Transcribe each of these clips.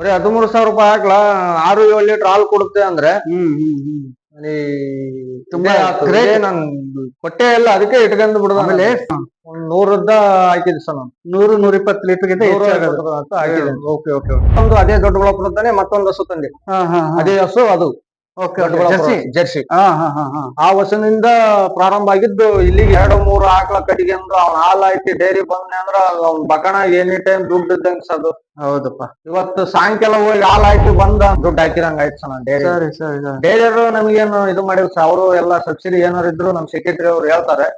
ಬರೀ ಹದಿಮೂರು ಸಾವಿರ ರೂಪಾಯಿ ಹಾಕ್ಲಾ ಆರು ಏಳು ಲೀಟರ್ ಹಾಲು ಕೊಡುತ್ತೆ ಅಂದ್ರೆ ಹ್ಮ್ ಹ್ಮ್ ಹ್ಮ್. ಈ ತುಂಬಾ ಇದೇ ಆತು. great. ಇದೇ ನಾನ್ ಕೊಟ್ಟೆ ಇಲ್ಲ ಅದಕ್ಕೆ ಇಟ್ಕೊಂಡ್ ಬಿಡುದ ಆಮೇಲೆ ಒಂದ್ ನೂರದ್ದ ಸರ್ ನಾನು. ನೂರು ನೂರ ಇಪ್ಪತ್ತು ಲೀಟರ್ ಗಿಂತ ಅಂತ ಹಾಕಿದೆ ಓಕೆ ಓಕೆ. ಒಂದು ಅದೇ ಮತ್ತೊಂದು ಹಸು ತಂದೆ ಹಾ ಹಾ. ಅದೇ ಹಸು ಅದು. ಜರ್ಸಿ. ಆ ವಸನಿಂದ ಪ್ರಾರಂಭ ಆಗಿದ್ದು ಇಲ್ಲಿಗೆ ಎರಡು ಮೂರು ಆಕಳ ಕಟ್ಟಿಗೆ ಅಂದ್ರೆ ಅವ್ನ ಹಾಲ್ ಐತಿ ಡೈರಿ ಬಂದ್ನೆ ಅಂದ್ರ ಅವ್ನ ಬಕಣ ಎನಿ ಟೈಮ್ ದುಡ್ಡು ಇದ್ದಂಗ ಸದು ಹೌದಪ್ಪ. ಇವತ್ತು ಸಾಯಂಕಾಲ ಹೋಗಿ ಹಾಲ್ ಹಾಕಿ ಬಂದ ದುಡ್ಡು ಹಾಕಿರಂಗ ಆಯ್ತು ಸರ್ ಡೈರಿ. ಡೈರಿ ಅವರು ನಮ್ಗೇನು ಇದು ಮಾಡಿದ್ರು ಸರ್. ಅವರು ಎಲ್ಲ ಸಬ್ಸಿಡಿ ಏನಾರು ಇದ್ರು ನಮ್ ಸೆಕ್ರೆಟರಿ ಅವ್ರು ಹೇಳ್ತಾರೆ.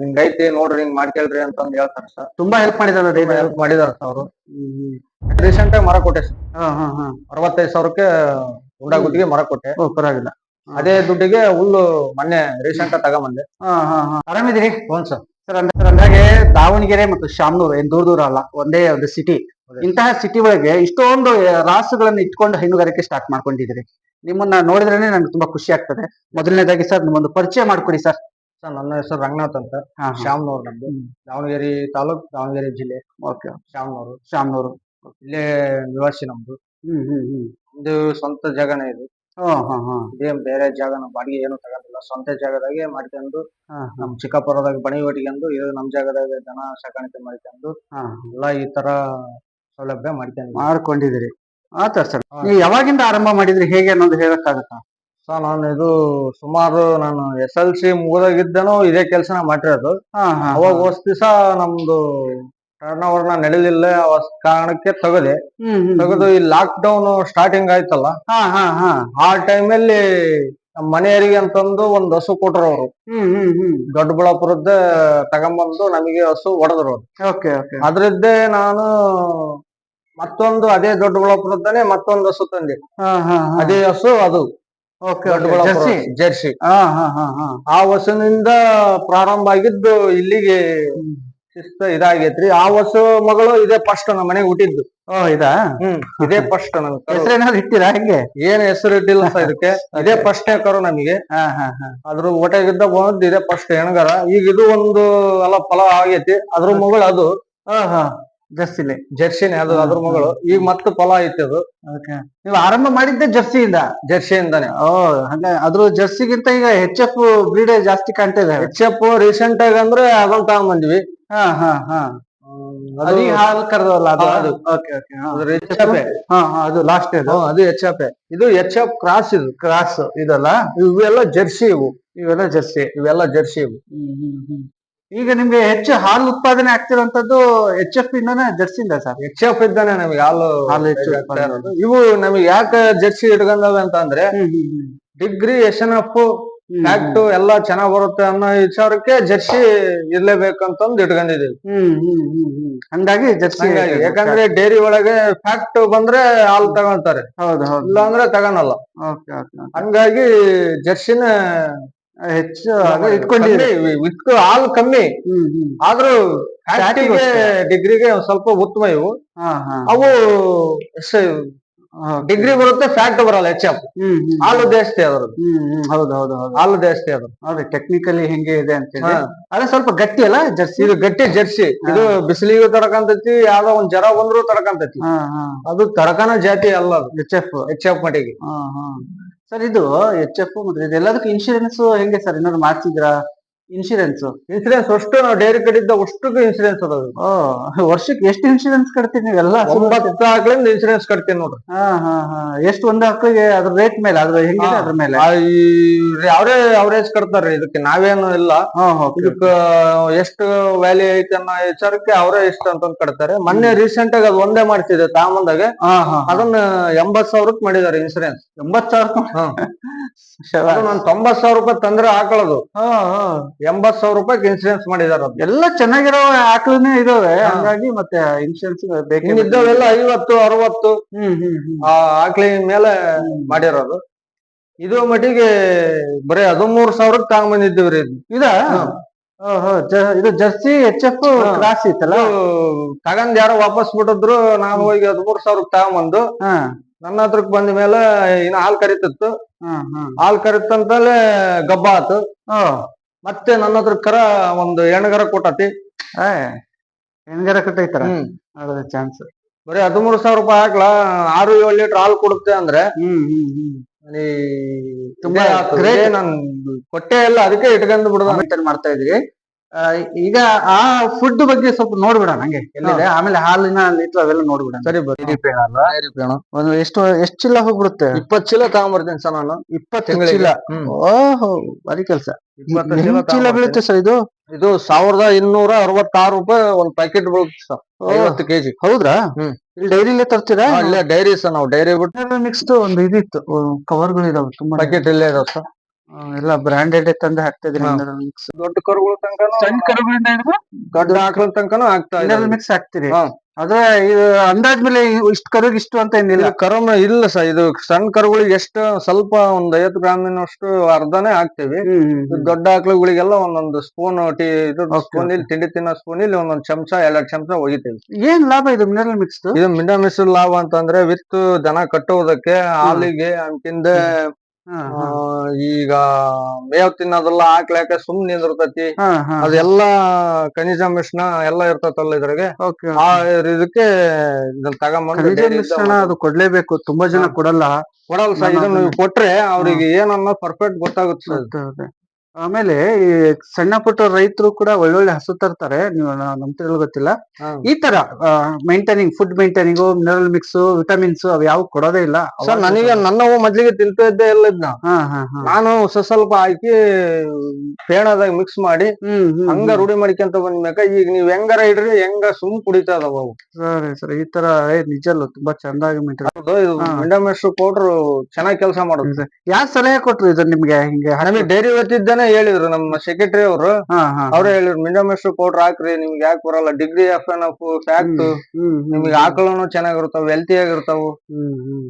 ಹಿಂಗೈತಿ ನೋಡ್ರಿ ಹಿಂಗ್ ಮಾಡ್ಕೇಳ್ರಿ ಅಂತಂದ್ ಹೇಳ್ತಾರೆ ಸರ್. ತುಂಬಾ ಹೆಲ್ಪ್ ಮಾಡಿದಾರ ಡೈರಿ ಹೆಲ್ಪ್ ಮಾಡಿದಾರ ಸರ್ ಅವರು. ರೀಸೆಂಟ್ ಆಗಿ ಮರ ಕೊಟ್ಟೆ ಸರ್. ಹಾ ಹಾ ಹಾ. ಅರವತ್ತೈದು ಸಾವಿರಕ್ಕೆ ಉಂಡಾ ಗುತ್ತಿಗೆ ಮರ ಕೊಟ್ಟೆ ಓ ಪರವಾಗಿಲ್ಲ. ಅದೇ ದುಡ್ಡಿಗೆ ಹುಲ್ಲು ಮೊನ್ನೆ ರೀಸೆಂಟ್ ಆಗಿ ತಗೊಂಬಂದೆ. ಹಾ ಹಾ ಹಾ. ಆರಾಮಿದ್ದೀರಿ? ಹ್ಞೂ ಸರ್ ಸರ್ ಅಂದ್ರೆ ಸರ್ ಅಂದಾಗೆ ದಾವಣಗೆರೆ ಮತ್ತು ಶಾಮನೂರು ಏನ್ ದೂರ ದೂರ ಅಲ್ಲ ಒಂದೇ ಒಂದು ಸಿಟಿ ಇಂತಹ ಸಿಟಿ ಒಳಗೆ ಇಷ್ಟೊಂದು ರಾಸುಗಳನ್ನ ಇಟ್ಕೊಂಡು ಹೈನುಗಾರಿಕೆ ಸ್ಟಾರ್ಟ್ ಮಾಡ್ಕೊಂಡಿದ್ದೀರಿ. ನಿಮ್ಮನ್ನ ನೋಡಿದ್ರೇನೆ ನಂಗೆ ತುಂಬಾ ಖುಷಿ ಆಗ್ತದೆ. ಮೊದಲನೇದಾಗಿ ಸರ್ ನಿಮ್ಮೊಂದು ಪರಿಚಯ ಮಾಡ್ಕೊಡಿ ಸರ್ ಸರ್ ನನ್ನ ಹೆಸರು ರಂಗನಾಥ್ ಅಂತ. ಹಾ ನಮ್ದು. ಹ್ಮ್. ದಾವಣಗೆರೆ ತಾಲೂಕ್ ದಾವಣಗೆರೆ ಜಿಲ್ಲೆ. ಓಕೆ. ಶಾಮನೂರು. ಶಾಮನೂರು. ಇಲ್ಲೇ ನಿವಾಸಿ ನಮ್ದು. ಹ್ಮ್ ಹ್ಮ್ ಹ್ಮ್. ಇದು ಸ್ವಂತ ಜಾಗನೇ ಇದು. ಹಾ ಹಾ ಹಾ. ಇದೇನ್ ಬೇರೆ ಜಾಗನ ಬಾಡಿಗೆ ಏನು ತಗೊಂಡಿಲ್ಲ ಸ್ವಂತ ಜಾಗದಾಗೆ ಮಾಡ್ಕೊಂಡು ನಮ್ ಚಿಕ್ಕಪ್ಪರದಾಗ ಬಣಿ ಹೊಟ್ಕೊಂಡು ಇದು ನಮ್ ಜಾಗದಾಗ ದನ ಸಾಕಾಣಿಕೆ ಮಾಡ್ಕೊಂಡು ಹಾ ಎಲ್ಲ ಈ ತರ ಸೌಲಭ್ಯ ಮಾಡ್ಕೊಂಡು ಮಾಡ್ಕೊಂಡಿದ್ದೀರಿ. ಆತ ಸರ್. ನೀವು ಯಾವಾಗಿಂದ ಆರಂಭ ಮಾಡಿದ್ರಿ? ಹೇಗೆ ಅನ್ನೋದು ಹೇಳಕ್ಕಾಗತ್ತಾ? ಸೊ ನಾನು ಇದು ಸುಮಾರು ನಾನು ಎಸ್ ಎಲ್ ಸಿ ಮುಗಿದಾಗಿದ್ದೇನೋ ಇದೇ ಕೆಲಸನ ಮಾಡಿರೋದು ಹಾ ಹಾ. ಅವಾಗ ಹೊಸ ದಿವಸ ನಮ್ದು ಟರ್ನ್ ಓವರ್ ನಡೆಯಲಿಲ್ಲ ಆ ಕಾರಣಕ್ಕೆ ತೆಗದೆ. ತೆಗೆದು ಈ ಲಾಕ್ ಡೌನ್ ಸ್ಟಾರ್ಟಿಂಗ್ ಆಯ್ತಲ್ಲ? ಹಾ ಹಾ ಹಾ. ಆ ಟೈಮಲ್ಲಿ ನಮ್ಮ ಮನೆಯವರಿಗೆ ಅಂತಂದು ಒಂದ್ ಹಸು ಕೊಟ್ರು ಅವರು. ದೊಡ್ಡಬಳ್ಳಾಪುರದ ದೊಡ್ಡಬಳ್ಳಾಪುರದ್ದ ತಗೊಂಬಂದು ನಮಗೆ ಹಸು ಹೊಡೆದ್ರು ಓಕೆ ಓಕೆ. ಅದ್ರದ್ದೇ ನಾನು ಮತ್ತೊಂದು ಅದೇ ದೊಡ್ಡಬಳ್ಳಾಪುರದ್ದಾನೆ ಮತ್ತೊಂದು ಹಸು ತಂದೆ. ಅದೇ ಹಸು ಅದು. Okay Jersey? ಜರ್ಸಿ. ಹಾ ಹಾ ಹಾ ಹಾ. ಆ ಹಸುನಿಂದ ಪ್ರಾರಂಭ ಆಗಿದ್ದು ಇಲ್ಲಿಗೆ ಶಿಸ್ತ ಇದಾಗೈತ್ರಿ. ಆ ವರ್ಷ ಮಗಳು ಇದೇ ಫಸ್ಟ್ ನಮ್ಮ ಮನೆಗೆ ಹುಟ್ಟಿದ್ದು. ಓ ಇದಾ? ಹ್ಮ್. ಇದೇ ಫಸ್ಟ್ ನನ್. ಹೆಸರೇನಾದ್ರು ಇಟ್ಟಿರಾ ಹೆಂಗೆ? ಏನ್ ಹೆಸರು ಇಟ್ಟಿಲ್ಲ ಸರ್ ಇದಕ್ಕೆ. ಇದೇ ಫಸ್ಟ್ ಕರು ನಮಗೆ. ಹಾ ಹಾ ಹಾ. ಅದ್ರ ಹೊಟ್ಟೆಗಿದ್ದ ಬಂದ್ ಇದೇ ಫಸ್ಟ್ ಹೆಣ್ಗಾರ. ಈಗ ಇದು ಒಂದು ಅಲ್ಲ ಫಲ ಆಗೈತಿ. ಅದ್ರ ಮಗಳು ಅದು. ಹಾ ಹಾ. ಜರ್ಸಿಲಿ. ಜರ್ಸಿನೇ ಅದು ಅದ್ರ ಮಗಳು. ಈಗ ಮತ್ತೆ ಫಲ ಐತಿ ಅದು. ನೀವು ಆರಂಭ ಮಾಡಿದ್ದೆ ಜರ್ಸಿಯಿಂದ? ಜರ್ಸಿಯಿಂದಾನೆ. ಓ ಹಂಗ ಅದ್ರ ಜರ್ಸಿಗಿಂತ ಈಗ ಹೆಚ್ ಎಫ್ ಬ್ರೀಡ್ ಜಾಸ್ತಿ ಕಾಣ್ತಾ ಇದೆ. ಎಚ್ ಎಫ್ ರೀಸೆಂಟ್ ಆಗಿ ಅಂದ್ರೆ ಅದನ್ನ ತಗೊಂಬಂದ್ವಿ. ಹಾ ಹಾ ಹಾ. ಅದು ಹಾಲು ಕರೆದವಲ್ಲ ಅದು? ಅದು. ಓಕೆ ಓಕೆ ಅದ್ರ HF. ಹಾ ಹಾ ಅದು ಲಾಸ್ಟ್ ಇದು. ಅದು ಎಚ್ ಎಫ್ ಇದು ಎಚ್ ಎಫ್ ಕ್ರಾಸ್ ಇದು ಕ್ರಾಸ್ ಇದಲ್ಲ? ಇವೆಲ್ಲ ಜರ್ಸಿ ಇವು. ಇವೆಲ್ಲ ಜರ್ಸಿ ಇವೆಲ್ಲ ಜರ್ಸಿ ಇವು. ಈಗ ನಿಮ್ಗೆ ಹೆಚ್ಚು ಹಾಲು ಉತ್ಪಾದನೆ ಆಗ್ತಿರೋಂಥದ್ದು ಎಚ್ ಎಫ್ ಇಂದಾನೆ ಇಂದ ಸರ್ ಎಚ್ ಎಫ್ ಇದ್ದಾನೆ ನಮಗೆ ಹಾಲು ಹಾಲು ಹೆಚ್ಚು. ಇವು ನಮಗೆ ಯಾಕೆ ಜರ್ಸಿ ಇಟ್ಕೊಂಡವೆ ಅಂತ ಅಂದ್ರೆ degree S N F hmm fat ಎಲ್ಲ ಚೆನ್ನಾಗ್ ಬರುತ್ತೆ ಅನ್ನೋ ವಿಚಾರಕ್ಕೆ ಜರ್ಸಿ ಇರ್ಲೇಬೇಕಂತಂದು ಇಟ್ಕೊಂಡಿದೀವಿ ಹ್ಮ್ ಹ್ಮ್ ಹ್ಮ್ ಹ್ಮ್. ಹಂಗಾಗಿ ಜರ್ಸಿ ಹಂಗಾಗಿ ಯಾಕಂದ್ರೆ ಡೈರಿ ಒಳಗೆ ಫ್ಯಾಕ್ಟ್ ಬಂದ್ರೆ ಹಾಲು ತಗೊಂತಾರೆ ಹೌದು ಹೌದು. ಇಲ್ಲ ಅಂದ್ರೆ ತಗೊಳಲ್ಲ. ಓಕೆ ಓಕೆ ಹಂಗಾಗಿ ಜರ್ಸಿನ ಹೆಚ್ಚು ಅದು ಇಟ್ಕೊ ಹಾಲು ಕಮ್ಮಿ. ಹ್ಮ್ ಹ್ಮ್. ಆದ್ರೂ ಫ್ಯಾಕ್ಟಿಗೆ ಡಿಗ್ರಿಗೆ ಒಂದ್ ಸ್ವಲ್ಪ ಉತ್ತಮ ಇವು ಹಾ ಹಾ. ಅವು ಡಿಗ್ರಿ ಬರುತ್ತೆ ಫ್ಯಾಕ್ಟ್ ಬರಲ್ಲ ಎಚ್ ಎಫ್ ಹಾಲು ಜಾಸ್ತಿ ಅದ್ರದ್ದು ಹೌದು ಹೌದು ಹೌದು. ಹಾಲು ಜಾಸ್ತಿ ಅದು ಹೌದು ಟೆಕ್ನಿಕಲಿ ಹೆಂಗೆ ಇದೆ ಅಂತ ಹೇಳಿ. ಅದೇ ಸ್ವಲ್ಪ ಗಟ್ಟಿ ಅಲ್ಲ ಜರ್ಸಿ? ಇದು ಗಟ್ಟಿ ಜರ್ಸಿ. ಇದು ಬಿಸಿಲಿಗೂ ತಡಕಂತತಿ ಯಾವ್ದೋ ಒಂದ್ ಜರ ಬಂದ್ರು ತಡಕಂತತಿ. ಅದು ತಡಕನ ಜಾತಿ ಅಲ್ಲ ಅದು. ಎಚ್ ಎಫ್ ಎಚ್ ಎಫ್ ಮಟ್ಟಿಗೆ. ಸರ್ ಇದು ಎಚ್ ಎಫ್ ಮತ್ತೆ ಇದೆಲ್ಲದಕ್ಕೂ ಇನ್ಶೂರೆನ್ಸ್ ಹೆಂಗೆ ಸರ್? ಏನಾದ್ರು ಮಾಡ್ಸಿದ್ರಾ ಇನ್ಶೂರೆನ್ಸ್ ಇನ್ಸೂರೆನ್ಸ್ ಅಷ್ಟು ನಾವು ಡೈರಿ ಕಡಿದ್ದ ಅಷ್ಟು ಇನ್ಸೂರೆನ್ಸ್ ಅದಾವ ವರ್ಷಕ್ಕೆ ಎಷ್ಟು ಇನ್ಶೂರೆನ್ಸ್ ಕಟ್ತೀರಿ ನೀವೆಲ್ಲ ಒಂಬತ್ತು ಆಕಳಿಂದ ಇನ್ಸೂರೆನ್ಸ್ ಕಟ್ತೀನಿ ನೋಡ್ರಿ. ಹಾ ಹಾ ಹಾ. ಎಷ್ಟು ಒಂದು ಆಕಳಿಗೆ ಅದ್ರ ರೇಟ್ ಮೇಲೆ ಅದ್ರ ಹೆಂಗಿದೆ ಅದ್ರ ಮೇಲೆ? ಅವರೇ ಅವರೇಜ್ ಕಟ್ತಾರ್ರಿ ಇದಕ್ಕೆ ನಾವೇನು ಇಲ್ಲ. ಇದಕ್ಕ ಎಷ್ಟು ವ್ಯಾಲ್ಯೂ ಐತೆ ಅನ್ನೋ ವಿಚಾರಕ್ಕೆ ಅವರೇ ಇಷ್ಟ ಅಂತಂದ್ ಕಟ್ತಾರೆ. ಮೊನ್ನೆ ರೀಸೆಂಟ್ ಆಗಿ ಅದು ಒಂದೇ ಮಾಡ್ತಿದೆ ತಾಮಂದಾಗ ಹಾ ಹಾ ಅದನ್ನ ಎಂಬತ್ ಸಾವಿರಕ್ಕೆ ಮಾಡಿದಾರೆ ಇನ್ಸೂರೆನ್ಸ್ ಎಂಬತ್ ಸಾವಿರ ನಾನು ತೊಂಬತ್ ಸಾವಿರ ರೂಪಾಯಿ ತಂದ್ರೆ ಹಾಕೊಳ್ಳೋದು. ಎಂಬತ್ ಸಾವಿರ ರೂಪಾಯಿ ಇನ್ಸೂರೆನ್ಸ್ ಮಾಡಿದಾರ ಎಲ್ಲ ಚೆನ್ನಾಗಿರೋ ಆಕಳನೇ ಇದಾವೆ. ಹಂಗಾಗಿ ಮತ್ತೆ ಇನ್ಸೂರೆನ್ಸ್ ಬೇಕಿದ್ದವೆಲ್ಲ ಬೇಕು. ಐವತ್ತು ಅರವತ್ತು ಆ ಆಕಳಿನ ಮೇಲೆ ಮಾಡಿರೋದು. ಇದು ಮಟ್ಟಿಗೆ ಬರೀ ಹದಿಮೂರು ಸಾವಿರಕ್ಕೆ ತಗೊಂಬಂದಿದ್ದೀವ್ರಿ ಇದು. ಇದ? ಇದು ಜರ್ಸಿ ಎಚ್ ಎಫ್. ಕ್ರಾಸ್ ಇತ್ತಲ್ಲ? ತಗೊಂಡ್ ಯಾರೋ ವಾಪಸ್ ಬಿಟ್ಟಿದ್ರು ನಾನು ಹೋಗಿ ಹದಿಮೂರ್ ಸಾವಿರಕ್ಕೆ ತಗೊಂಬಂದು ಹಾ. ನನ್ನ ಹತ್ರಕ್ ಬಂದ ಮೇಲೆ ಇನ್ನ ಹಾಲ್ ಕರಿತಿತ್ತು. ಹಾಲ್ ಕರಿತಂತಲೇ ಗಬ್ಬ ಆತು. ಮತ್ತೆ ನನ್ನ ಹತ್ರ ಕರ ಒಂದು ಎಣ್ಗರ ಕೊಟ್ಟತಿ. ಎಣ್ಗರ ಹೆಣ್ಗರ ಕಟ್ಟೈತಾರ ಚಾನ್ಸ್ ಬರೀ ಹದಿಮೂರು ಸಾವಿರ ರೂಪಾಯಿ ಹಾಕ್ಲಾ ಆರು ಏಳು ಲೀಟರ್ ಹಾಲು ಕೊಡುತ್ತೆ ಅಂದ್ರೆ ತುಂಬಾ ನಾನ್ ಕೊಟ್ಟೆ ಇಲ್ಲ ಅದಕ್ಕೆ ಇಟ್ಕೊಂಡು ಬಿಡದ ಮಾಡ್ತಾ ಇದ್ರಿ. ಈಗ ಆ ಫುಡ್ ಬಗ್ಗೆ ಸ್ವಲ್ಪ ನೋಡ್ಬಿಡೋಣ ಹಂಗೆ ಎಲ್ಲಿದೆ? ಆಮೇಲೆ ಹಾಲಿನ ಲೀಟರ್ ಅವೆಲ್ಲ ನೋಡ್ಬಿಡೋಣ. ಸರಿ ಪೇಣ ಒಂದು ಎಷ್ಟು ಎಷ್ಟು ಚೀಲ ಹೋಗ್ಬಿಡುತ್ತೆ? ಇಪ್ಪತ್ತು ಚೀಲ ತಗೊಂಬರ್ತೀನಿ ಸರ್ ನಾನು. ಇಪ್ಪತ್ತು ಚಿಲ್ಲ. ಚೀಲ. ಓಹೋ ಅದೇ ಕೆಲಸ. ಚಿಲ್ಲ ಚೀಲ. ಬೀಳುತ್ತೆ ಸರ್ ಇದು? ಇದು ಸಾವಿರದ ಇನ್ನೂರ ಅರವತ್ತಾರು ರೂಪಾಯಿ ಒಂದ್ ಪ್ಯಾಕೆಟ್ ಬೀಳುತ್ತೆ ಸರ್. ಐವತ್ತು ಕೆಜಿ. ಹೌದ್ರಾ. ಇಲ್ಲಿ ಡೈರಿಲೇ ತರ್ತೀರಾ? ಇಲ್ಲ ಡೈರಿ ಸರ್ ನಾವು. ಡೈರಿ ಬಿಟ್ಟು ನೆಕ್ಸ್ಟ್ ಒಂದು ಇದಿತ್ತು ಕವರ್ಗಳು ಇದಾವೆ ತುಂಬಾ ಪ್ಯಾಕೆಟ್ ಇಲ್ಲೇ ಇದಾವೆ ಸರ್. ಎಲ್ಲ ಬ್ರಾಂಡೆಡ್ ತಂದು ಹಾಕ್ತಿದ್ರಿ ಹಾ. ಮಿಕ್ಸ್ ದೊಡ್ಡ ಕರುಗಳ ತನಕ ಸಣ್ಣ ಕರುಗಳಿಂದ ಹಿಡಿದು ದೊಡ್ಡ ಆಕಳ ತನಕನು ಆಗ್ತಾ ಇದೆ ಮಿನರಲ್ ಮಿಕ್ಸ್ ಹಾಕ್ತಿರಿ. ಹಾ. ಇದು ಅಂದಾಜ್ ಮೇಲೆ ಇಷ್ಟು ಕರುಗ್ ಇಷ್ಟು ಅಂತ ಏನಿಲ್ಲ. ಇದು ಕರಮ ಇಲ್ಲ ಸರ್ ಇದು ಸಣ್ಣ ಕರುಗಳಿಗೆ ಎಷ್ಟು ಸ್ವಲ್ಪ ಒಂದ್ ಐವತ್ತು ಗ್ರಾಮಿನಷ್ಟು ಅರ್ಧನೇ ಹಾಕ್ತಿವಿ. ಇದು ದೊಡ್ಡ ಆಕಳುಗಳಿಗೆಲ್ಲ ಒಂದೊಂದು ಸ್ಪೂನ್ ಟೀ ಇದು Okay, ಸ್ಪೂನ್ ಇಲ್ಲಿ ತಿಂಡಿ ತಿನ್ನೋ ಸ್ಪೂನ್ ಇಲ್ಲಿ ಒಂದೊಂದ್ ಚಮಚ ಎರಡ್ ಚಮಚ ಒಗಿತೀವಿ. ಏನ್ ಲಾಭ ಇದು ಮಿನರಲ್ ಮಿಕ್ಸ್ ಇದು ಮಿನರಲ್ ಮಿಕ್ಸ್ ಲಾಭ ಅಂತಂದ್ರೆ ವಿತ್ ದನ ಕಟ್ಟುವುದಕ್ಕೆ ಹಾಲಿಗೆ ಅಂತಿಂದ ಈಗ ಮೇವ್ ತಿನ್ನೋದೆಲ್ಲ ಹಾಕ್ಲಾಕ ಸುಮ್ ನಿಂದಿರ್ತತಿ. ಅದೆಲ್ಲಾ ಖನಿಜ ಮಿಶ್ರಣ ಎಲ್ಲಾ ಇರ್ತತಲ್ಲ ಇದ್ರಾಗೆ. ಆ ಇದಕ್ಕೆ ಇದನ್ನ ತಗೊಂಬಂದು ಖನಿಜ ಮಿಶ್ರಣ ಅದು ಕೊಡ್ಲೇಬೇಕು. ತುಂಬಾ ಜನ. ಕೊಡಲ್ಲ. ಕೊಡಲ್ಲ ಸರ್ ನಾನು ಇದನ್ನ ನೀವು ಕೊಟ್ರೆ ಅವ್ರಿಗೆ ಏನನ್ನ ಪರ್ಫೆಕ್ಟ್ ಗೊತ್ತಾಗುತ್ತೆ ಸರ್. ಆಮೇಲೆ ಈ ಸಣ್ಣ ಪುಟ್ಟ ರೈತರು ಕೂಡ ಒಳ್ಳೊಳ್ಳೆ ಹಸು ತರ್ತಾರೆ. ನೀವು ನಂಬ್ತಿರಲ್ಲ ಗೊತ್ತಿಲ್ಲ. ಈ ತರ maintaining food maintaining mineral mix vitamins ಅವ್ ಯಾವ ಕೊಡೋದೇ ಇಲ್ಲ. ಸರ್ ನನಗೆ ನನ್ನವು ಮೊದ್ಲಿಗೆ ತಿಂತ ಇದ್ದೇ ಇಲ್ಲ ಇದ್ನ ನಾನು ಸ್ವಸ್ವಲ್ಪ ಸ್ವಲ್ಪ ಹಾಕಿ ಪೇಣದಾಗ ಮಿಕ್ಸ್ ಮಾಡಿ ಹಂಗ ರೂಢಿ ಮಾಡ್ಕೊಂತ ಬಂದ್ಮ್ಯಾಕ ಈಗ ನೀವ್ ಹೆಂಗಾರ ಇಡ್ರಿ ಹೆಂಗ ಸುಮ್ ಕುಡಿತಾ ಇದಾವ ಅವು. ಸರಿ ಸರಿ. ಈ ತರ ನಿಜಲ್ಲ ತುಂಬಾ ಚಂದಾಗಿ ಮೇಂಟೈನ್ ಪೌಡರ್. ಚೆನ್ನಾಗಿ ಕೆಲಸ ಮಾಡುತ್ತೆ ಯಾರ್ ಸಲಹೆ ಕೊಟ್ರು ಇದು ನಿಮ್ಗೆ? ಹಿಂಗೆ ನಮಗೆ ಡೈರಿ ಓದ್ತಿದ್ದೇನೆ ಹೇಳಿದ್ರು ನಮ್ಮ ಸೆಕ್ರೆಟರಿ ಅವರು. ಅವ್ರೇ ಹೇಳಿದ್ರು ಮಿಡಮೆಸ್ ಪೌಡರ್ ಹಾಕ್ರಿ ನಿಮ್ಗೆ ಯಾಕೆ ಬರಲ್ಲ? Degree F N F fat ನಿಮ್ಗೆ ಆಕಳನು ಚೆನ್ನಾಗಿರ್ತಾವ ಹೆಲ್ತಿ ಆಗಿರ್ತಾವ.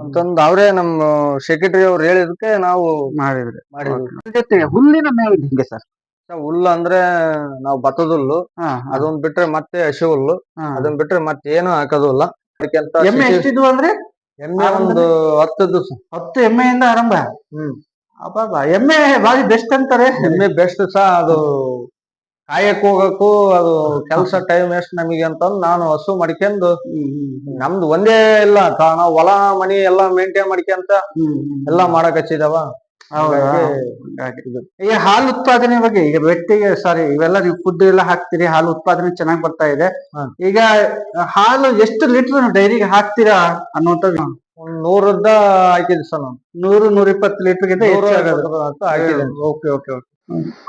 ಅಂತಂದ್ ಅವರೇ ನಮ್ಮ ಸೆಕ್ರೆಟರಿ ಅವ್ರು ಹೇಳಿದಕ್ಕೆ ನಾವು ಮಾಡಿದ್ರಿ. ಮಾಡಿದ್ವಿ ಜೊತೆ ಹುಲ್ಲಿನ ಮೇವು ಹಿಂಗೆ ಸರ್? ಹುಲ್ಲು ಅಂದ್ರೆ ನಾವು ಬತ್ತದ ಹುಲ್ಲು ಅದೊಂದ್ ಬಿಟ್ರೆ ಮತ್ತೆ ಹಸಿ ಹುಲ್ಲು. ಅದನ್ನ ಬಿಟ್ರೆ ಮತ್ತೆ ಏನು ಹಾಕೋದಿಲ್ಲ ಎಮ್ಮೆ ಎಷ್ಟಿದ್ವು ಅಂದ್ರೆ? ಎಮ್ಮೆ ಒಂದು ಹತ್ತು ದಿವಸ ಹತ್ತು ಎಮ್ಮೆಯಿಂದ ಆರಂಭ? ಹ್ಮ್. ಎಮ್ಮೆ ಬಾರಿ ಬೆಸ್ಟ್ ಅಂತಾರೆ. ಎಮ್ಮೆ ಬೆಸ್ಟ್ ಸಹ ಅದು ಕಾಯಕ್ ಹೋಗಕ್ಕೂ ಅದು ಕೆಲಸ ಟೈಮ್ ಎಷ್ಟು ನಮಗೆ ಅಂತಂದು ನಾನು ಹಸು ಮಾಡ್ಕೊಂಡು ನಮ್ದು ಒಂದೇ ಇಲ್ಲ ಕಾರಣ ನಾವು ಹೊಲ ಮನಿ ಎಲ್ಲಾ ಮೇಂಟೈನ್ ಮಾಡ್ಕೊಂತ ಎಲ್ಲಾ ಮಾಡಕ್ ಹಚ್ಚಿದವ. ಈಗ ಹಾಲು ಉತ್ಪಾದನೆ ಬಗ್ಗೆ ಈಗ ವ್ಯಕ್ತಿಗೆ ಸಾರಿ ಇವೆಲ್ಲ ನೀವು ಫುಡ್ ಎಲ್ಲ ಹಾಕ್ತೀರಿ ಹಾಲು ಉತ್ಪಾದನೆ ಚೆನ್ನಾಗಿ ಬರ್ತಾ ಇದೆ. ಈಗ ಹಾಲು ಎಷ್ಟು ಲೀಟರ್ ಡೈರಿಗೆ ಹಾಕ್ತೀರಾ ಅನ್ನುವಂಥದ್ದು. ನೂರದ್ದ ಹಾಕಿದ್ವಿ ಸರ್ ನಾನು. ನೂರು ನೂರ ಇಪ್ಪತ್ತು ಅಂತ ಹಾಕಿದ್ದೀನಿ. ಓಕೆ ಓಕೆ ಓಕೆ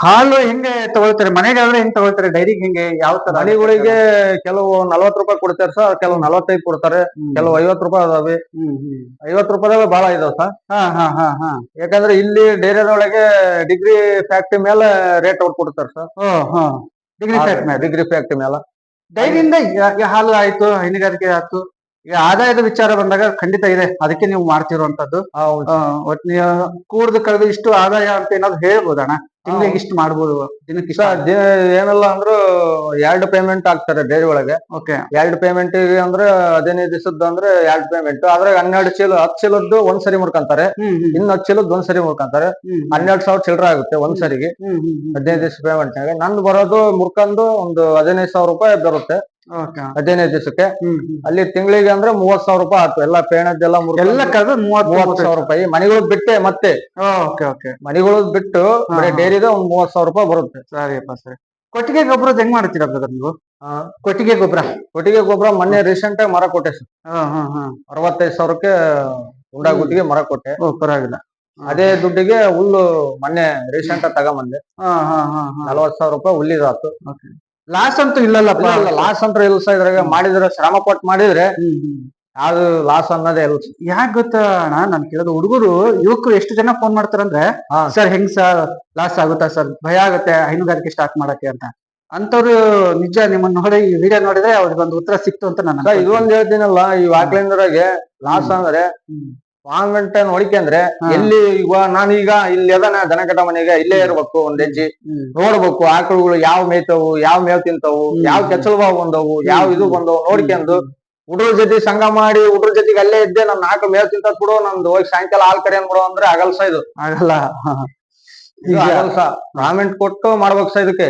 ಹಾಲು ಹೆಂಗೆ ತಗೊಳ್ತಾರೆ? ಮನೆಗಾದ್ರೆ ಹೆಂಗ್ ತಗೊಳ್ತಾರೆ? ಡೈರಿಗೆ ಹೆಂಗೆ? ಯಾವ ತರ ಮನೆಗಳಿಗೆ ಕೆಲವು ನಲ್ವತ್ ರೂಪಾಯಿ ಕೊಡ್ತಾರೆ ಸರ್ ಕೆಲವು ನಲ್ವತ್ತೈದು ಕೊಡ್ತಾರೆ. ಕೆಲವು ಐವತ್ ರೂಪಾಯಿ ಅದಾವೆ. ಐವತ್ ರೂಪಾಯಿದಾಗ ಬಹಳ ಇದಾವ ಸರ್. ಹಾ ಹಾ ಹಾ ಹಾ. ಯಾಕಂದ್ರೆ ಇಲ್ಲಿ ಡೈರಿಯೊಳಗೆ ಡಿಗ್ರಿ ಫ್ಯಾಕ್ಟ್ರಿ ಮೇಲೆ ರೇಟ್ ಅವ್ರು ಕೊಡ್ತಾರೆ ಸರ್. ಡಿಗ್ರಿ ಫ್ಯಾಕ್ಟ್ರಿ ಮೇಲೆ. ಡಿಗ್ರಿ ಫ್ಯಾಕ್ಟ್ರಿ ಮೇಲೆ. ಡೈರಿಯಿಂದ ಹಾಲು ಆಯ್ತು ಹೈನುಗಾರಿಕೆ ಆಯ್ತು? ಈಗ ಆದಾಯದ ವಿಚಾರ ಬಂದಾಗ ಖಂಡಿತ ಇದೆ. ಅದಕ್ಕೆ ನೀವು ಮಾಡ್ತಿರುವಂತದ್ದು. ಕೂಡ್ದು ಕಳೆದು ಇಷ್ಟು ಆದಾಯ ಅಂತ ಏನಾದ್ರು ಹೇಳ್ಬೋದಣ್ಣ ತಿಂಗಳಿಗೆ ಇಷ್ಟು ಮಾಡ್ಬೋದು ದಿನಕ್ಕೆ ಏನಲ್ಲ ಅಂದ್ರು ಎರಡು ಪೇಮೆಂಟ್ ಆಗ್ತಾರೆ ಡೈರಿ ಒಳಗೆ. ಓಕೆ. ಎರಡು ಪೇಮೆಂಟ್ ಅಂದ್ರೆ ಹದಿನೈದು ದಿವಸದ್ದು ಅಂದ್ರೆ ಎರಡು ಪೇಮೆಂಟ್ ಆದ್ರೆ ಹನ್ನೆರಡು ಚೀಲ ಹತ್ತು ಚೀಲದ್ದು ಒಂದ್ ಸರಿ ಹ್ಮ್ ಇನ್ನು ಹತ್ತು ಚೀಲದ್ದು ಒಂದ್ ಸರಿ ಮುರ್ಕಂತಾರೆ. ಹ್ಮ್ ಹನ್ನೆರಡು ಸಾವಿರ ಚಿಲ್ಲರ ಆಗುತ್ತೆ ಒಂದ್ ಸರಿಗೆ. ಹದಿನೈದು ದಿವಸ ಪೇಮೆಂಟ್ ನಂದು ಬರೋದು ಮುರ್ಕೊಂಡು ಒಂದು ಹದಿನೈದು ಸಾವಿರ ರೂಪಾಯಿ ಬರುತ್ತೆ. ಹದಿನೈದು ದಿವಸಕ್ಕೆ. ಅಲ್ಲಿ ತಿಂಗಳಿಗೆ ಅಂದ್ರೆ ಮೂವತ್ ಸಾವಿರ ರೂಪಾಯಿ ಆಯ್ತು ಎಲ್ಲ ಪೇಣದ್ದೆಲ್ಲ ಎಲ್ಲ ಕಳೆದು ಮೂವತ್ ಸಾವಿರ ರೂಪಾಯಿ. ಮನೆಗಳು ಬಿಟ್ಟೆ ಮತ್ತೆ. Okay okay. ಮನೆಗಳು ಬಿಟ್ಟು ಡೈರಿ ಬರೀ ಹಾ. ಡೈರಿದ ಒಂದ್ ಮೂವತ್ ಸಾವಿರ ರೂಪಾಯಿ ಬರುತ್ತೆ. ಸರಿಯಪ್ಪ ಸರಿ. ಕೊಟ್ಟಿಗೆ ಗೊಬ್ಬರ ಹೆಂಗ್ ಮಾಡ್ತೀರಾ ಬ್ರದರ್ ನೀವು? ಕೊಟ್ಟಿಗೆ ಗೊಬ್ಬರ. ಕೊಟ್ಟಿಗೆ ಗೊಬ್ಬರ ಮೊನ್ನೆ ರೀಸೆಂಟ್ ಆಗಿ ಮರ ಕೊಟ್ಟೆ ಸರ್. ಅರವತ್ತೈದು ಸಾವಿರಕ್ಕೆ ಉಂಡಾ ಗುಟ್ಟಿಗೆ ಮರ ಕೊಟ್ಟೆ. ಪರವಾಗಿಲ್ಲ. ಅದೇ ದುಡ್ಡಿಗೆ ಹುಲ್ಲು ಮೊನ್ನೆ ರೀಸೆಂಟ್ ಆಗಿ ತಗೊಂಬಂದೆ. ನಲವತ್ ಸಾವಿರ ರೂಪಾಯಿ ಹುಲ್ಲಿದಾತು ಲಾಸ್ ಅಂತೂ ಇಲ್ಲಲ್ಲಪ್ಪ. ಲಾಸ್ ಅಂತ ಇಲ್ಲ ಸರ್ ಇದ್ರಾಗ ಮಾಡಿದ್ರೆ ಶ್ರಮ ಪಟ್ಟು ಮಾಡಿದ್ರೆ ಯಾವ್ದು ಲಾಸ್ ಅನ್ನೋದೇ ಎಲ್ಸ. ಯಾಕೆ ಗೊತ್ತಾ ಅಣ್ಣ? ನಾನ್ ಕೇಳೋದು ಹುಡುಗರು ಯುವಕರು ಎಷ್ಟು ಜನ ಫೋನ್ ಮಾಡ್ತಾರಂದ್ರೆ. ಸರ್ ಹೆಂಗ್ ಸರ್ ಲಾಸ್ ಆಗುತ್ತಾ ಸರ್? ಭಯ ಆಗುತ್ತೆ ಹೈನುಗಾರಿಕೆ ಸ್ಟಾರ್ಟ್ ಮಾಡಕ್ಕೆ ಅಂತ. ಅಂತವ್ರು ನಿಜ ನಿಮ್ಮನ್ನ ನೋಡಿ ಈ ವಿಡಿಯೋ ನೋಡಿದ್ರೆ ಅವ್ರಿಗೆ ಒಂದು ಉತ್ತರ ಸಿಕ್ತು ಅಂತ ನಾನು ಸರ್ ಒಂದ್ ಹೇಳ್ತೀನಲ್ಲ ಈ ವಾಕ್ಲಿಂದ್ರಾಗೆ ಲಾಸ್ ಅಂದ್ರೆ ವಾಂಗ್ಮೆಂಟ್ ಹೊಡಿಕೆ ಅಂದ್ರೆ ಎಲ್ಲಿ ಈಗ ನಾನು ಈಗ ಇಲ್ಲಿ ಅದನ ದನಕಟ ಮನೆಗೆ ಇಲ್ಲೇ ಇರ್ಬೇಕು ಒಂದ್ ಹೆಜ್ಜಿ. ನೋಡ್ಬೇಕು ಆಕಳುಗಳು ಯಾವ ಮೇಯ್ತಾವು ಯಾವ ಮೇವ್ ತಿಂತವು ಯಾವ ಕೆಚ್ಚಲ್ಬಾವ್ ಬಂದವು ಯಾವ ಇದು ಬಂದವು ನೋಡ್ಕೊಂಡು ಹುಡ್ರ ಜೊತೆ ಸಂಘ ಮಾಡಿ ಹುಡ್ರ ಜೊತೆಗೆ ಅಲ್ಲೇ ಇದ್ದೆ ನಮ್ ನಾಲ್ಕು ಮೇವ್ ತಿಂತ ಬಿಡು ನಂದು ಹೋಗಿ ಸಾಯಂಕಾಲ ಹಾಲ್ ಕರೆ ಬಿಡು ಅಂದ್ರೆ ಆಗಲ್ಸ ಇದು. ಆಗಲ್ಲ. ಕಾಮೆಂಟ್ ಕೊಟ್ಟು ಮಾಡ್ಬೇಕು ಸರ್ ಇದಕ್ಕೆ.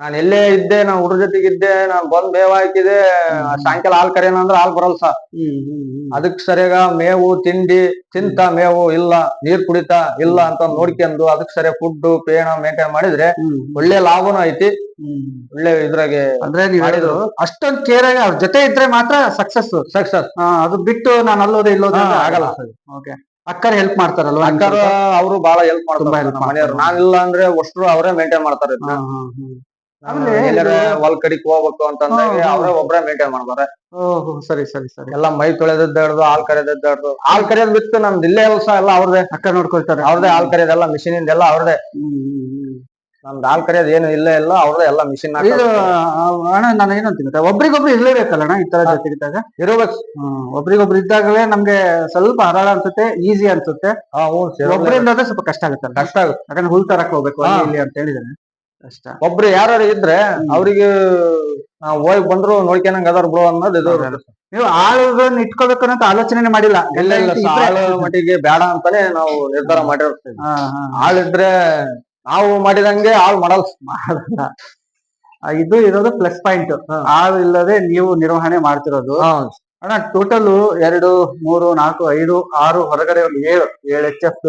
ನಾನ್ ಎಲ್ಲೇ ಇದ್ದೆ ನಾ ಹುಡುಗ ಜೊತೆಗೆ ಇದ್ದೆ ನಾನ್ ಬಂದ್ ಮೇವ್ ಹಾಕಿದೆ ಸಾಯಂಕಾಲ ಹಾಲ್ ಕರೆಯೋಣ ಅಂದ್ರೆ ಹಾಲ್ ಬರಲ್ಲ ಸರ್ ಅದಕ್ ಸರಿಯಾಗ ಮೇವು ತಿಂಡಿ ತಿಂತ ಮೇವು ಇಲ್ಲ ನೀರ್ ಕುಡಿತಾ ಇಲ್ಲ ಅಂತ ನೋಡ್ಕೊಂಡು ಅದಕ್ ಸರಿಯಾಗಿ ಫುಡ್ ಪೇಣ ಮೇಂಟೈನ್ ಮಾಡಿದ್ರೆ ಒಳ್ಳೆ ಲಾಭನೂ ಐತಿ. ಒಳ್ಳೆ ಇದ್ರಾಗೆ ಅಂದ್ರೆ ನೀವ್ ಹೇಳಿದ್ರು ಅಷ್ಟೊಂದ್ ಕೇರ್ ಆಗಿ ಅವ್ರ ಜೊತೆ ಇದ್ರೆ ಮಾತ್ರ ಸಕ್ಸಸ್ ಸಕ್ಸಸ್ ಅದು ಬಿಟ್ಟು ನಾನು ಅಲ್ಲೋದೆ ಇಲ್ಲೋದೆ ಆಗಲ್ಲ. ಸರ್ ಓಕೆ ಅಕ್ಕರ್ ಹೆಲ್ಪ್ ಮಾಡ್ತಾರಲ್ವಾ ಅಕ್ಕರ್? ಅವರು ಬಹಳ ಹೆಲ್ಪ್ ಮಾಡ್ತಾರೆ ನಮ್ಮ ಮನೆಯವ್ರು. ನಾನಿಲ್ಲ ಅಂದ್ರೆ ಅಷ್ಟ್ರು ಅವರೇ ಮೇಂಟೈನ್ ಮಾಡ್ತಾರೆ ಹಾ. ಆಮೇಲೆ ಎಲ್ಲಾರ ಇದು- ಹೊಲ್ ಕಡಿಕ್ ಹೋಗ್ಬೇಕು ಅಂತಂದಾಗ ಹಾ. ಅವರೇ ಒಬ್ರೇ ಮೇಂಟೈನ್ ಮಾಡ್ತಾರೆ ಓಹೋ ಸರಿ ಸರಿ ಸರಿ ಎಲ್ಲ ಮೈ ತೊಳೆದದ್ದು ಹಿಡ್ದು ಹಾಲ್ ಕರೆದದ್ದು ಹಿಡ್ದು ಹಾಲ್ ಕರೆಯೋದ್ ಬಿಟ್ಟು ನಮ್ದು ಇಲ್ಲೇ ಎಲ್ಲ ಅವ್ರದೇ ಅಕ್ಕ ನೋಡ್ಕೊಳ್ತಾರೆ ಅವ್ರದೇ ಹಾಲ್ ಕರೆಯೋದೆಲ್ಲ ಮಿಷಿನ್ ಇಂದೆಲ್ಲ ಅವ್ರದೇ ಹ್ಮ್, ಹ್ಮ್, ಹ್ಮ್. ನಮ್ದು ಹಾಲ್ ಕರೆಯೋದು ಏನು ಇಲ್ಲ ಇಲ್ಲ ಅವ್ರದ್ದು ಎಲ್ಲ ಮಿಷಿನ್ ಇದು ಆ, ಅಣ್ಣ ನಾನು ಏನಂತೀನಿ ಒಬ್ರಿಗೊಬ್ರು ಇರ್ಲೇಬೇಕಲ್ಲ ಅಣ್ಣ ಈ ತರ ಜೊತೆ ಇದ್ದಾಗ ಇರ್ಬೇಕು. ಹ್ಮ್ ಒಬ್ರಿಗೊಬ್ರು ಇದ್ದಾಗಲೇ ನಮ್ಗೆ ಸ್ವಲ್ಪ ಹರಳ ಅನ್ಸುತ್ತೆ ಈಸಿ ಅನ್ಸುತ್ತೆ. ಹಾ ಹ್ಞೂ ಸರಿ. ಒಬ್ರಿಂದ ಆದ್ರೆ ಸ್ವಲ್ಪ ಕಷ್ಟ ಆಗುತ್ತೆ ಕಷ್ಟ ಆಗುತ್ತೆ. ಯಾಕಂದ್ರೆ ಹುಲ್ ತರಕ್ ಹೋಗ್ಬೇಕು ಅಲ್ಲಿ ಹಾ. ಇಲ್ಲಿ ಅಂತ ಹೇಳಿದಾನೆ ಕಷ್ಟ. ಒಬ್ರು ಯಾರು ಇದ್ರೆ ಅವ್ರಿಗೆ ನಾವು ಹೋಗಿ ಬಂದ್ರು ನೋಡ್ಕೊಂಡಂಗ ಅದಾರ ಬ್ರೋ ಅನ್ನೋದು ಇದು ಇರುತ್ತೆ. ನೀವು ಆಳುಗಳನ್ನ ಇಟ್ಕೋಬೇಕು ಅನ್ನೋ ಆಲೋಚನೆ ಮಾಡಿಲ್ಲ. ಇಲ್ಲ ಇಲ್ಲ ಇಬ್ರೇ- ಸಾಲ ಮಟ್ಟಿಗೆ ಬೇಡ ಅಂತಾನೆ ನಾವು ನಿರ್ಧಾರ ಮಾಡಿರ್ತೀವಿ. ಹಾ, ಹಾ. ಆಳಿದ್ರೆ ನಾವು ಮಾಡಿದಂಗೆ ಆಳು ಮಾಡಲ್ ಮಾಡಲ್ಲ. ಇದು ಇರೋದು ಪ್ಲಸ್ ಪಾಯಿಂಟ್ ಆಳು ಇಲ್ಲದೆ ನೀವು ನಿರ್ವಹಣೆ ಮಾಡ್ತಿರೋದು. ಅಣ್ಣ ಟೋಟಲ್ ಎರಡು ಮೂರು ನಾಲ್ಕು ಐದು ಆರು ಹೊರಗಡೆ ಒಂದು ಏಳು ಏಳು ಎಚ್ ಎಫ್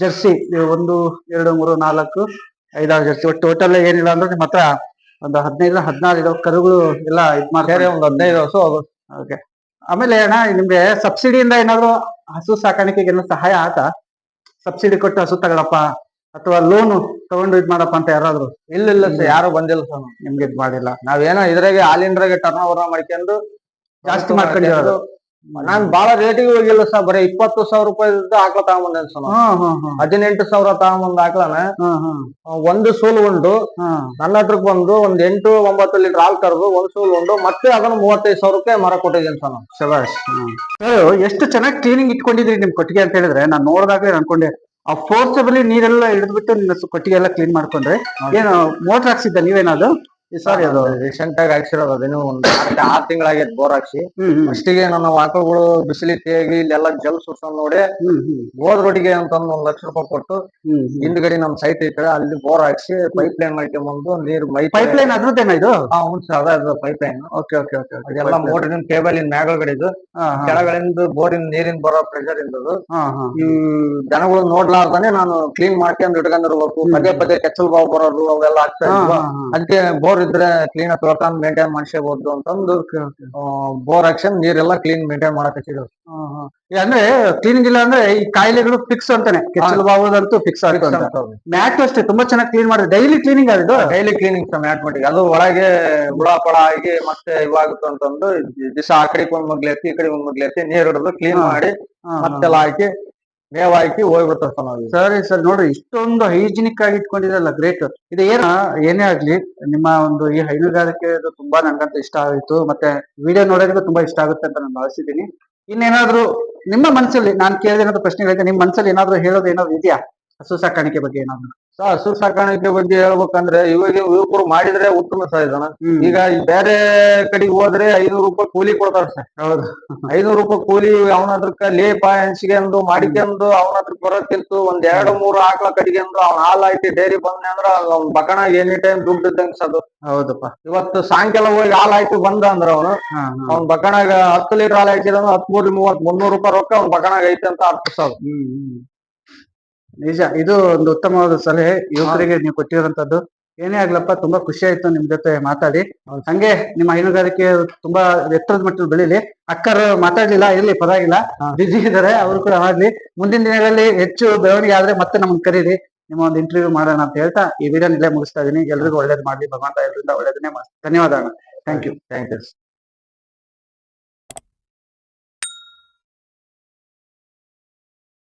ಜರ್ಸಿ. ಒಂದು ಎರಡು ಮೂರು ನಾಲ್ಕು ಐದಾರು ಜರ್ಸಿ. ಟೋಟಲ್ ಏನಿಲ್ಲ ಅಂದ್ರೆ ನಿಮ್ಮ ಹತ್ರ ಒಂದು ಹದಿನೈದು ಹದಿನಾರು ಇರೋ ಕರುಗಳು ಎಲ್ಲ ಇದ್ ಮಾಡ್ತಾರೆ ಒಂದು ಹದಿನೈದು ಹಸು ಓಕೆ ಆಮೇಲೆ ಅಣ್ಣ ನಿಮ್ಗೆ ಸಬ್ಸಿಡಿಯಿಂದ ಏನಾದ್ರು ಹಸು ಸಾಕಾಣಿಕೆಗೆ ಏನೋ ಸಹಾಯ ಆತ? ಸಬ್ಸಿಡಿ ಕೊಟ್ಟು ಹಸು ತಗೊಳಪ್ಪ. ಅಥವಾ ಲೋನ್ ತಗೊಂಡು ಇದ್ ಮಾಡಪ್ಪ ಅಂತ ಯಾರಾದ್ರು? ಇಲ್ಲ ಇಲ್ಲ ಸರ್ ಯಾರು ಬಂದಿಲ್ಲ ಸರ್ ನಿಮ್ಗೆ ಇದ್ ಮಾಡಿಲ್ಲ. ನಾವೇನೋ ಇದ್ರಾಗೆ ಹಾಲಿಂದ್ರಾಗೆ ಟರ್ನ್ ಓವರ್ ಮಾಡ್ಕೊಂಡು ಜಾಸ್ತಿ ಮಾಡ್ಕೊಂಡಿರೋದು ನಾನ್ ಬಾಳ ರೇಟಿಗೆ ಹೋಗಿಲ್ಲ ಸರ್ ಬರೀ ಇಪ್ಪತ್ತು ಸಾವಿರ ರೂಪಾಯಿ ಆಕಳ ತಗೊಂಬಂದೆ ಸರ್ ಹದಿನೆಂಟು ಸಾವಿರ ತಗೊಂಡ್ ಆಕಳನ ಒಂದು ಸೂಲ್ ಉಂಡು. ಹ್ಮ್. ನನ್ನ ಹತ್ರಕ್ ಬಂದು ಒಂದ್ ಎಂಟು ಒಂಬತ್ತು ಲೀಟರ್ ಹಾಲ್ ಕರೆದು ಒಂದ್ ಸೂಲ್ ಉಂಡು. ಮತ್ತೆ ಅದನ್ನ ಮೂವತ್ತೈದು ಸಾವಿರ ರೂಪಾಯಿ ಮರ ಕೊಟ್ಟಿದ್ದೀನಿ ಸರ್ ಶಬಾಷ್. ಎಷ್ಟು ಚೆನ್ನಾಗಿ ಕ್ಲೀನಿಂಗ್ ಇಟ್ಕೊಂಡಿದ್ರಿ ನಿಮ್ ಕೊಟ್ಟಿಗೆ ಅಂತ ಹೇಳಿದ್ರೆ ನಾನು ನೋಡಿದಾಗ ಅನ್ಕೊಂಡೆ. ಆ ಫೋರ್ಸಬಲಿ ನೀರೆಲ್ಲ ಹಿಡಿದ್ಬಿಟ್ಟು ಕೊಟ್ಟಿಗೆ ಎಲ್ಲ ಕ್ಲೀನ್ ಮಾಡ್ಕೊಂಡ್ರೆ ಏನು ಮೋಟರ್ ಹಾಕ್ಸಿದ್ದ ನೀವೇನದು ಸಾರಿ ಅದು ರೀಸೆಂಟ್ ಆಗಿ ಹಾಕ್ಸಿರೋದು ಅದೇನು ಒಂದ್ ಆರ್- ತಿಂಗಳಾಗೈತ್ ಬೋರ್ ಹಾಕ್ಸಿ ಫಸ್ಟ್ಗೆ ಫಸ್ಟಿಗೆ ನನ್ನ ಆಕಳುಗಳು ತೇಗಿ ಇಲ್ಲೆಲ್ಲ ಜಲ್ ಸುರ್ಸ್ಕೊಂಡ್ ನೋಡಿ ರೊಟ್ಟಿಗೆ ಬೋರ್ ರೋಡಿಗೆ ಅಂತಂದು ಒಂದ್ ಲಕ್ಷ ರೂಪಾಯಿ ಕೊಟ್ಟು ಹಿಂದ್ಗಡೆ ನಮ್ ಸೈಟ್ ಐತೆ ಅಲ್ಲಿ ಬೋರ್ ಹಾಕ್ಸಿ ಪೈಪ್ ಲೈನ್ ಮಾಡ್ಕೊಂಡ್ಬಂದು ನೀರ್ ಪೈಪ್ ಲೈನ್ ಅದ್ರದ್ದೇನ ಇದು? ಹ್ಞೂ ಸರ್ ಅದ pipeline okay okay okay ಅದೆಲ್ಲ ಮೋಟರಿನ ಕೇಬಲ್ ಇನ್ ಮ್ಯಾಗಲ್ಗಡೆ ಕೆಳಗಳಿಂದ ಬೋರಿನ ನೀರಿನ ಬರೋ ಪ್ರೆಷರ್ ಇಂದದು. ಈ ಜನಗಳು ನೋಡ್ಲಾರ್ದಾನೆ ನಾನು ಕ್ಲೀನ್ ಮಾಡ್ಕೊಂಡ್ ಇಟ್ಕೊಂಡಿರ್ಬೇಕು. ಪದೇ ಪದೇ ಕೆಚ್ಚಲ್ ಬಾವು ಬರೋದು ಅವೆಲ್ಲ ಆಗ್ತಾ. ಅದಕ್ಕೆ ಬೋರ್ ಇದ್ರೆ ಕ್ಲೀನ್ ತೋಟ ಮೇಂಟೈನ್ ಮಾಡಿಸಬಹುದು ಅಂತಂದು ಬೋರ್ ಹಾಕ್ಸನ್ ನೀರೆಲ್ಲ ಕ್ಲೀನ್ ಮೇಂಟೈನ್ ಮಾಡಕ್ ಹಚ್ಚಿದ್ರು. ಹಾ, ಹಾ. ಈ ಅಂದ್ರೆ ಕ್ಲೀನಿಂಗ್ ಇಲ್ಲ ಅಂದ್ರೆ ಈ ಕಾಯಿಲೆಗಳು ಫಿಕ್ಸ್ ಅಂತಾನೆ. ಕೆಚ್ಚಲು ಫಿಕ್ಸ್ ಆಗುತ್ತೆ ಮ್ಯಾಟ್ ಅಷ್ಟೇ ತುಂಬಾ ಚೆನ್ನಾಗಿ ಕ್ಲೀನ್ ಮಾಡಿದ್ರೆ ಡೈಲಿ ಕ್ಲೀನಿಂಗ್ ಆಗಿದ್ದು ಡೈಲಿ ಕ್ಲೀನಿಂಗ್ ಮ್ಯಾಟ್ ಮಟ್ಟಿಗೆ ಅದು ಒಳಗೆ ಹುಳ ಪಳ ಆಗಿ ಮತ್ತೆ ಇವಾಗುತ್ತೆ ಅಂತಂದು ದಿವಸ ಆ ಕಡೆ ಒಂದ್ ಮಗ್ಲೆತ್ತಿ ಈ ಕಡೆ ಒಂದ್ ಮಗ್ಲೆತ್ತಿ ನೀರ್ ಹಿಡಿದು ಕ್ಲೀನ್ ಮಾಡಿ. ಮತ್ತೆಲ್ಲ ಹಾಕಿ ಮೇವ್ ಹಾಕಿ ಹೋಗ್ಬಿಡ್ತಾರ ಸರ್, ಸರಿ ನೋಡ್ರಿ ಇಷ್ಟೊಂದು ಹೈಜಿನಿಕ್ ಆಗಿ ಇಟ್ಕೊಂಡಿರಲ್ಲ ಗ್ರೇಟ್ ಇದು ಏನ, ಏನೇ ಆಗ್ಲಿ, ನಿಮ್ಮ ಒಂದು ಈ ಹೈನುಗಾರಿಕೆ ಅದು ತುಂಬಾ ನನ್ಗಂತ ಇಷ್ಟ ಆಯ್ತು. ಮತ್ತೆ ವಿಡಿಯೋ ನೋಡೋದಕ್ಕೂ ತುಂಬಾ ಇಷ್ಟ ಆಗುತ್ತೆ ಅಂತ ನಾನು ಭಾವಿಸಿದ್ದೀನಿ. ಇನ್ನೇನಾದ್ರೂ, ನಿಮ್ಮ ಮನಸ್ಸಲ್ಲಿ ನಾನು ಕೇಳಿದ ಏನಾದ್ರು ಪ್ರಶ್ನೆಗಳಿದೆ ನಿಮ್ಮ ಮನಸ್ಸಲ್ಲಿ ಏನಾದ್ರು ಹೇಳೋದು ಏನಾದ್ರು ಇದೆಯಾ? ಹಸು ಸಾಕಾಣಿಕೆ ಬಗ್ಗೆ ಏನಾದ್ರು? ಸೊ ಹಸು ಸಾಕಾಣಿಕೆ ಬಗ್ಗೆ ಹೇಳ್ಬೇಕಂದ್ರೆ ಇವಾಗ ಯುವಕರು ಮಾಡಿದ್ರೆ ಉತ್ತಮ ಸರ್ ಇದನ್ನ ಹ್ಮ್. ಈಗ ಈ ಬೇರೆ ಕಡೆಗೆ ಹೋದ್ರೆ ಐನೂರು ರೂಪಾಯಿ ಕೂಲಿ ಕೊಡ್ತಾರ ಸರ್. ಹೌದು. ಐನೂರು ರೂಪಾಯಿ ಕೂಲಿ ಅವನದ್ರಕ್ಕ ಲೇಪ ಎಣ್ಸ್ಕೊಂಡು ಮಾಡಿಕೊಂಡು ಅವನದ್ರ ಬರೋಕ್ಕಿಂತ ಒಂದ್ ಎರಡು ಮೂರು ಆಕಳ ಕಡಿಗೆಂದು ಅವ್ನ ಹಾಲ್ ಹಾಕಿ ಡೈರಿ ಬಂದೆ ಅಂದ್ರ ಅವ್ನ ಬಕಣಾಗ ಎನಿ ಟೈಮ್ ದುಡ್ಡು ಇದ್ದಂಗ ಸದು ಹೌದಪ್ಪ. ಇವತ್ತು ಸಾಯಂಕಾಲ ಹೋಗಿ ಹಾಲ್ ಹಾಕಿ ಬಂದ ಅಂದ್ರ ಅವನು ಹಾ ಹಾ. ಅವ್ನ ಬಕಣಾಗ ಹತ್ತು ಲೀಟರ್ ಹಾಲ್ ಐತಿ ಅವನು ಹತ್ಮೂರ್ ಮೂವತ್ ಮುನ್ನೂರು ರೂಪಾಯಿ ರೊಕ್ಕ ಅವ್ನ ಬಕಣಾಗ ಐತೆ ಅಂತ ಅರ್ಥ ಸರ್ ಹ್ಮ್ ಹ್ಮ್. ನಿಜ ಇದು ಒಂದು ಉತ್ತಮವಾದ ಸಲಹೆ. ಯುವಕರಿಗೆ ನೀವು ಕೊಟ್ಟಿರುವಂತದ್ದು. ಏನೇ ಆಗ್ಲಪ್ಪ ತುಂಬಾ ಖುಷಿ ಆಯ್ತು ನಿಮ್ ಜೊತೆ ಮಾತಾಡಿ. ಹಂಗೆ ನಿಮ್ಮ ಹೈನುಗಾರಿಕೆ ತುಂಬಾ ಎತ್ತರದ ಮಟ್ಟದಲ್ಲಿ ಬೆಳೀಲಿ. ಅಕ್ಕರು ಮಾತಾಡ್ಲಿಲ್ಲ ಇರ್ಲಿ ಪರವಾಗಿಲ್ಲ. ಬಿಜಿ ಇದಾರೆ ಅವರು ಕೂಡ ಮಾಡ್ಲಿ ಮುಂದಿನ ದಿನಗಳಲ್ಲಿ ಹೆಚ್ಚು ಬೆಳವಣಿಗೆ ಆದ್ರೆ ಮತ್ತೆ ನಮ್ಮನ್ನ ಕರೀರಿ. ನಿಮ್ಮ ಒಂದು ಇಂಟರ್ವ್ಯೂ ಮಾಡೋಣ ಅಂತ ಹೇಳ್ತಾ ಈ ವಿಡಿಯೋ ಇಲ್ಲೇ ಮುಗಿಸ್ತಾ ಇದೀನಿ ಎಲ್ರಿಗೂ ಒಳ್ಳೇದ್ ಮಾಡ್ಲಿ. ಭಗವಂತ ಎಲ್ಲರಿಂದ ಒಳ್ಳೇದನ್ನೇ ಮಾಡಿ ಧನ್ಯವಾದ ಥ್ಯಾಂಕ್ ಯು ಥ್ಯಾಂಕ್ ಯು